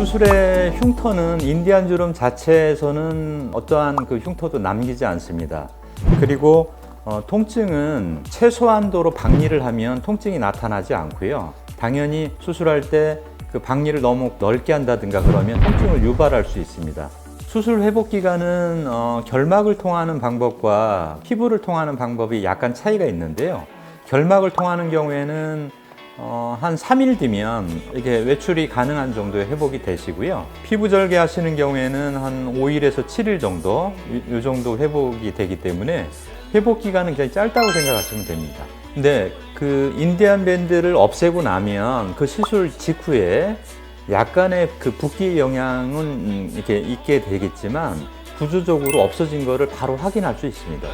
수술의 흉터는 인디안 주름 자체에서는 어떠한 그 흉터도 남기지 않습니다. 그리고 어, 통증은 최소한도로 박리를 하면 통증이 나타나지 않고요. 당연히 수술할 때 그 박리를 너무 넓게 한다든가 그러면 통증을 유발할 수 있습니다. 수술 회복 기간은 어, 결막을 통하는 방법과 피부를 통하는 방법이 약간 차이가 있는데요. 결막을 통하는 경우에는 어, 한 3일 뒤면 이게 외출이 가능한 정도의 회복이 되시고요. 피부 절개 하시는 경우에는 한 5일에서 7일 정도, 이, 이 정도 회복이 되기 때문에 회복 기간은 굉장히 짧다고 생각하시면 됩니다. 근데 그 인디안 밴드를 없애고 나면 그 시술 직후에 약간의 그 붓기 영향은 음, 이렇게 있게 되겠지만 구조적으로 없어진 거를 바로 확인할 수 있습니다.